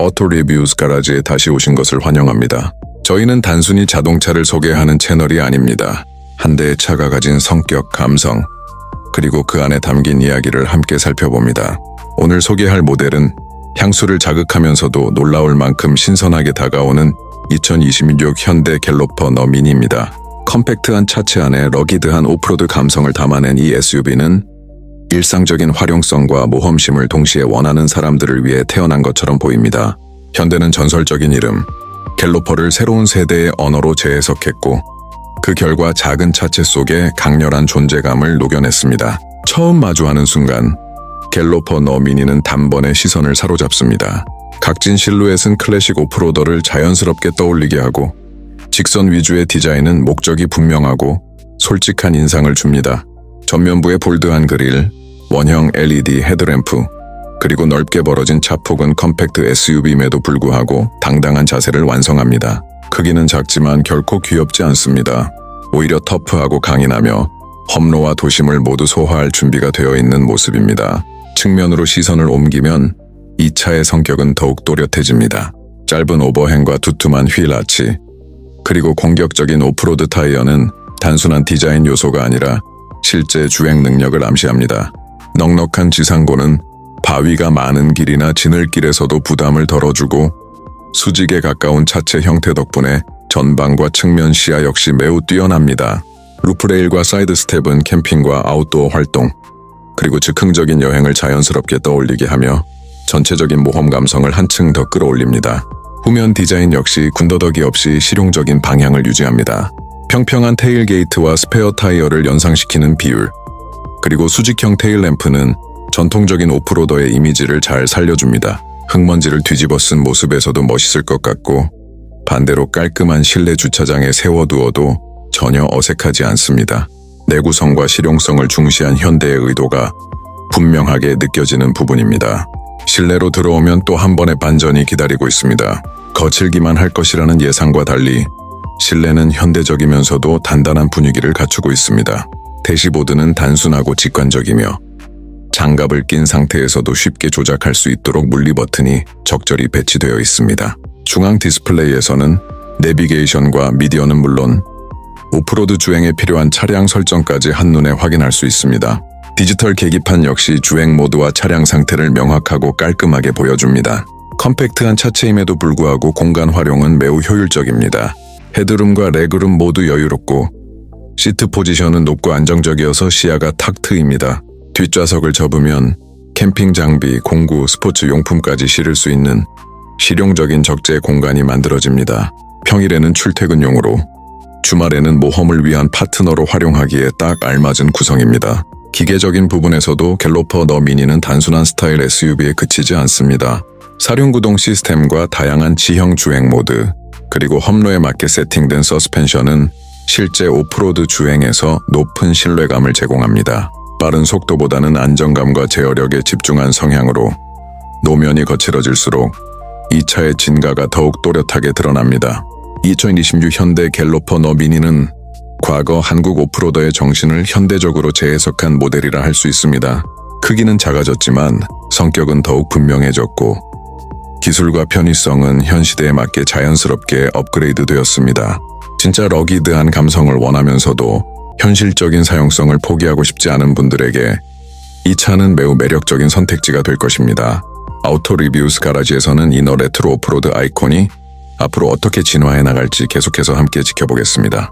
오토 리뷰스 가라지에 다시 오신 것을 환영합니다. 저희는 단순히 자동차를 소개하는 채널이 아닙니다. 한 대의 차가 가진 성격, 감성, 그리고 그 안에 담긴 이야기를 함께 살펴봅니다. 오늘 소개할 모델은 향수를 자극하면서도 놀라울 만큼 신선하게 다가오는 2026 현대 갤로퍼 너 미니입니다. 컴팩트한 차체 안에 러기드한 오프로드 감성을 담아낸 이 SUV는 일상적인 활용성과 모험심을 동시에 원하는 사람들을 위해 태어난 것처럼 보입니다. 현대는 전설적인 이름, 갤로퍼를 새로운 세대의 언어로 재해석했고, 그 결과 작은 차체 속에 강렬한 존재감을 녹여냈습니다. 처음 마주하는 순간, 갤로퍼 너미니는 단번에 시선을 사로잡습니다. 각진 실루엣은 클래식 오프로더를 자연스럽게 떠올리게 하고, 직선 위주의 디자인은 목적이 분명하고 솔직한 인상을 줍니다. 전면부의 볼드한 그릴, 원형 LED 헤드램프, 그리고 넓게 벌어진 차폭은 컴팩트 SUV임에도 불구하고 당당한 자세를 완성합니다. 크기는 작지만 결코 귀엽지 않습니다. 오히려 터프하고 강인하며 험로와 도심을 모두 소화할 준비가 되어 있는 모습입니다. 측면으로 시선을 옮기면 이 차의 성격은 더욱 또렷해집니다. 짧은 오버행과 두툼한 휠 아치, 그리고 공격적인 오프로드 타이어는 단순한 디자인 요소가 아니라 실제 주행 능력을 암시합니다. 넉넉한 지상고는 바위가 많은 길이나 지늘길에서도 부담을 덜어주고 수직에 가까운 차체 형태 덕분에 전방과 측면 시야 역시 매우 뛰어납니다. 루프레일과 사이드 스텝은 캠핑과 아웃도어 활동, 그리고 즉흥적인 여행을 자연스럽게 떠올리게 하며 전체적인 모험 감성을 한층 더 끌어올립니다. 후면 디자인 역시 군더더기 없이 실용적인 방향을 유지합니다. 평평한 테일 게이트와 스페어 타이어를 연상시키는 비율, 그리고 수직형 테일 램프는 전통적인 오프로더의 이미지를 잘 살려줍니다. 흙먼지를 뒤집어 쓴 모습에서도 멋있을 것 같고 반대로 깔끔한 실내 주차장에 세워두어도 전혀 어색하지 않습니다. 내구성과 실용성을 중시한 현대의 의도가 분명하게 느껴지는 부분입니다. 실내로 들어오면 또 한 번의 반전이 기다리고 있습니다. 거칠기만 할 것이라는 예상과 달리 실내는 현대적이면서도 단단한 분위기를 갖추고 있습니다. 대시보드는 단순하고 직관적이며 장갑을 낀 상태에서도 쉽게 조작할 수 있도록 물리 버튼이 적절히 배치되어 있습니다. 중앙 디스플레이에서는 내비게이션과 미디어는 물론 오프로드 주행에 필요한 차량 설정까지 한눈에 확인할 수 있습니다. 디지털 계기판 역시 주행 모드와 차량 상태를 명확하고 깔끔하게 보여줍니다. 컴팩트한 차체임에도 불구하고 공간 활용은 매우 효율적입니다. 헤드룸과 레그룸 모두 여유롭고 시트 포지션은 높고 안정적이어서 시야가 탁 트입니다. 뒷좌석을 접으면 캠핑 장비, 공구, 스포츠 용품까지 실을 수 있는 실용적인 적재 공간이 만들어집니다. 평일에는 출퇴근용으로, 주말에는 모험을 위한 파트너로 활용하기에 딱 알맞은 구성입니다. 기계적인 부분에서도 갤로퍼 더 미니는 단순한 스타일 SUV에 그치지 않습니다. 사륜구동 시스템과 다양한 지형 주행 모드, 그리고 험로에 맞게 세팅된 서스펜션은 실제 오프로드 주행에서 높은 신뢰감을 제공합니다. 빠른 속도보다는 안정감과 제어력에 집중한 성향으로 노면이 거칠어질수록 이 차의 진가가 더욱 또렷하게 드러납니다. 2026 현대 갤로퍼 너 미니는 과거 한국 오프로더의 정신을 현대적으로 재해석한 모델이라 할 수 있습니다. 크기는 작아졌지만 성격은 더욱 분명해졌고 기술과 편의성은 현 시대에 맞게 자연스럽게 업그레이드 되었습니다. 진짜 러기드한 감성을 원하면서도 현실적인 사용성을 포기하고 싶지 않은 분들에게 이 차는 매우 매력적인 선택지가 될 것입니다. 아우토 리뷰스 가라지에서는 이너 레트로 오프로드 아이콘이 앞으로 어떻게 진화해 나갈지 계속해서 함께 지켜보겠습니다.